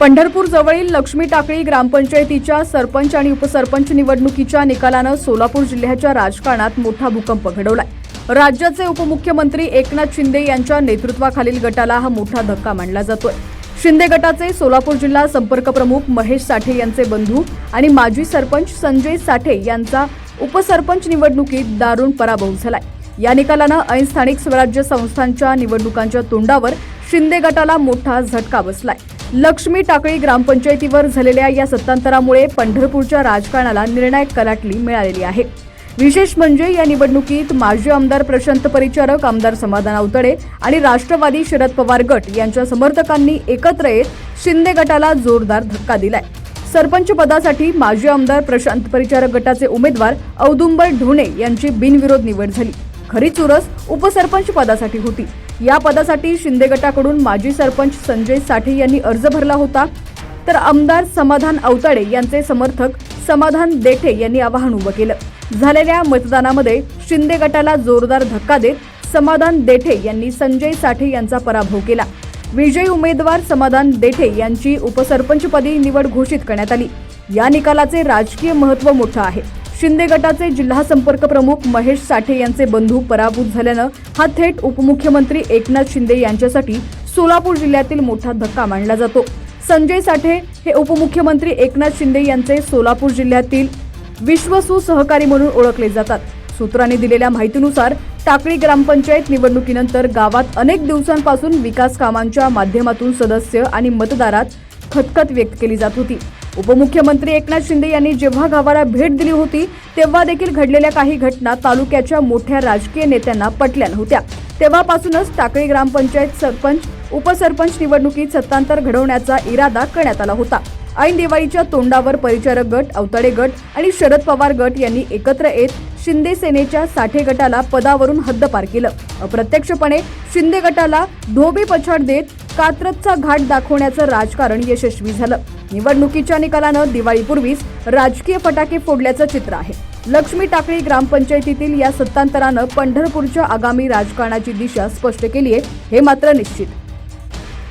पंढरपूर जवळील लक्ष्मी टाकळी ग्रामपंचायतीच्या सरपंच आणि उपसरपंच निवडणुकीच्या निकालानं सोलापूर जिल्ह्याच्या राजकारणात मोठा भूकंप घडवलाय. राज्याचे उपमुख्यमंत्री एकनाथ शिंदे यांच्या नेतृत्वाखालील गटाला हा मोठा धक्का मानला जातोय. शिंदे गटाचे सोलापूर जिल्हा संपर्क प्रमुख महेश साठे यांचे बंधू आणि माजी सरपंच संजय साठे यांचा उपसरपंच निवडणुकीत दारुण पराभव झालाय. या निकालानं ऐन स्थानिक स्वराज्य संस्थांच्या निवडणुकांच्या तोंडावर शिंदे गटाला मोठा झटका बसलाय. लक्ष्मी टाकळी ग्रामपंचायतीवर झालेल्या या सत्तांतरामुळे पंढरपूरच्या राजकारणाला निर्णायक कलाटली मिळालेली आहे. विशेष म्हणजे या निवडणुकीत माजी आमदार प्रशांत परिचारक आमदार समाधान अवतडे आणि राष्ट्रवादी शरद पवार गट यांच्या समर्थकांनी एकत्र येत शिंदे गटाला जोरदार धक्का दिलाय. सरपंच पदासाठी माजी आमदार प्रशांत परिचारक गटाचे उमेदवार औदुंबर ढोणे यांची बिनविरोध निवड झाली. खरी चुरस उपसरपंच पदासाठी होती. या पदासाठी शिंदे गटाकडून माजी सरपंच संजय साठे यांनी अर्ज भरला होता. तर आमदार समाधान अवताडे यांचे समर्थक समाधान देठे यांनी आवाहन उभं केलं. झालेल्या मतदानामध्ये शिंदे गटाला जोरदार धक्का देत समाधान देठे यांनी संजय साठे यांचा पराभव केला. विजयी उमेदवार समाधान देठे यांची उपसरपंचपदी निवड घोषित करण्यात आली. या निकालाचे राजकीय महत्त्व मोठं आहे. शिंदे गटाचे जिल्हा संपर्क प्रमुख महेश साठे यांचे बंधू पराभूत झाल्यानं हा थेट उपमुख्यमंत्री एकनाथ शिंदे यांच्यासाठी सोलापूर जिल्ह्यातील मोठा धक्का मानला जातो. संजय साठे हे उपमुख्यमंत्री एकनाथ शिंदे यांचे सोलापूर जिल्ह्यातील विश्वसू सहकारी म्हणून ओळखले जातात. सूत्रांनी दिलेल्या माहितीनुसार टाकळी ग्रामपंचायत निवडणुकीनंतर गावात अनेक दिवसांपासून विकास कामांच्या माध्यमातून सदस्य आणि मतदारात खतखत व्यक्त केली जात होती. उपमुख्यमंत्री एकनाथ शिंदे यांनी जेव्हा गावाला भेट दिली होती तेव्हा देखील घडलेल्या काही घटना तालुक्याच्या मोठ्या राजकीय नेत्यांना पटल्या नव्हत्या. तेव्हापासूनच टाकळी ग्रामपंचायत सरपंच उपसरपंच निवडणुकीत सत्तांतर घडवण्याचा इरादा करण्यात आला होता. ऐन दिवाळीच्या तोंडावर परिचारक गट अवताडे गट आणि शरद पवार गट यांनी एकत्र येत शिंदे सेनेच्या साठे गटाला पदावरून हद्दपार केलं. अप्रत्यक्षपणे शिंदे गटाला धोबी पछाड देत कात्रजचा घाट दाखवण्याचं राजकारण यशस्वी झालं. निवडणुकीच्या निकालानं दिवाळीपूर्वीच राजकीय फटाके फोडल्याचं चित्र आहे. लक्ष्मी टाकळी ग्रामपंचायतीतील या सत्तांतरानं पंढरपूरच्या आगामी राजकारणाची दिशा स्पष्ट केली आहे हे मात्र निश्चित.